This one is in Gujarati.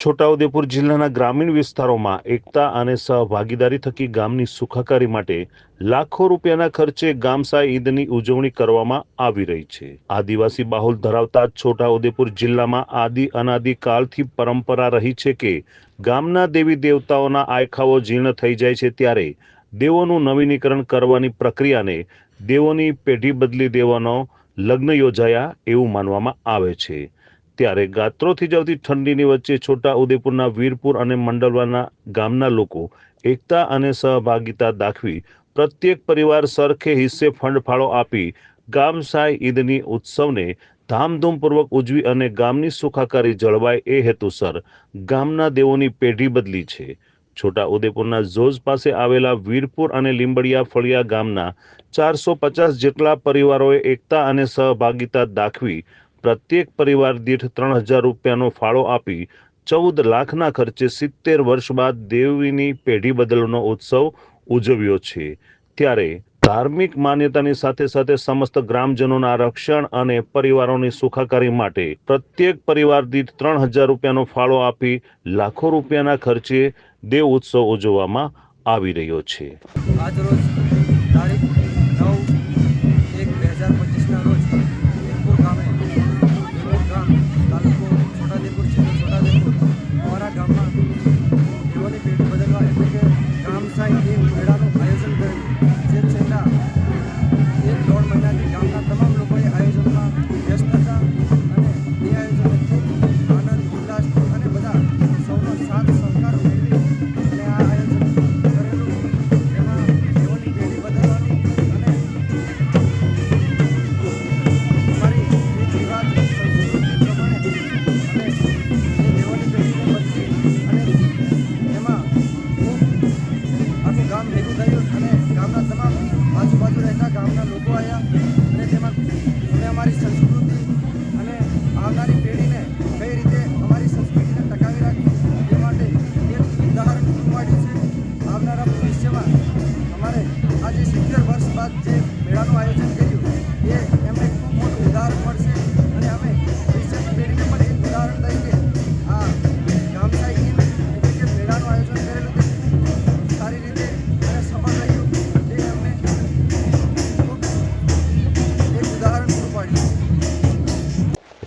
છોટાઉદેપુર જિલ્લાના ગ્રામીણ વિસ્તારોમાં એકતા અને સહભાગીદારી થકી ગામની સુખાકારી માટે લાખો રૂપિયાના ખર્ચે ગામસા ઈદની ઉજવણી કરવામાં આવી રહી છે. આદિવાસી બાહુલ ધરાવતા છોટાઉદેપુર જિલ્લામાં આદિ અનાદિ કાળથી પરંપરા રહી છે કે ગામના દેવી દેવતાઓના આયખાઓ જીર્ણ થઈ જાય છે ત્યારે દેવોનું નવીનીકરણ કરવાની પ્રક્રિયાને દેવોની પેઢી બદલી દેવાનો લગ્ન યોજાયા એવું માનવામાં આવે છે. ત્યારે ગાત્રોથી જવતી ઠંડીની વચ્ચે છોટા ઉદેપુરના વીરપુર અને મંડલવાના ગામના લોકો એકતા અને સહભાગિતા દાખવી પ્રત્યેક પરિવાર સરખે હિસ્સે ફંડ ફાળો આપી ગામ સાય ઈદની ઉત્સવને ધામધૂમપૂર્વક ઉજવી અને ગામની સુખાકારી જળવાય એ હેતુસર ગામના દેવોની પેઢી બદલી છે. છોટા ઉદેપુરના ઝોઝ પાસે આવેલા વીરપુર અને લીંબડિયા ફળિયા ગામના ચારસો પચાસ જેટલા પરિવારોએ એકતા અને સહભાગિતા દાખવી પ્રત્યેક પરિવાર દીઠ ત્રણ હજાર રૂપિયાનો ફાળો આપી ચૌદ લાખના ખર્ચે સિત્તેર વર્ષ બાદ દેવીની પેઢી બદલનો ઉત્સવ ઉજવ્યો છે. ત્યારે ધાર્મિક માન્યતાની સાથે સાથે સમસ્ત ગ્રામજનોના રક્ષણ અને પરિવારોની સુખાકારી માટે પ્રત્યેક પરિવાર દીઠ ત્રણ હજાર રૂપિયાનો ફાળો આપી લાખો રૂપિયાના ખર્ચે દેવ ઉત્સવ ઉજવવામાં આવી રહ્યો છે. આજરોજ તારીખ પેઢી ગામ ભેગું થયું અને ગામના તમામ આજુબાજુ રહેતા ગામના લોકો આવ્યા અને તેમાં અમે અમારી સંસ્કૃતિ અને આવનારી પેઢીને કઈ રીતે અમારી સંસ્કૃતિને ટકાવી રાખી તે માટે એક ઉદાહરણ પૂરું પાડ્યું છે. આવનારા ભવિષ્યમાં અમારે આજે સિત્તેર વર્ષ બાદ જે મેળાનું આયોજન કર્યું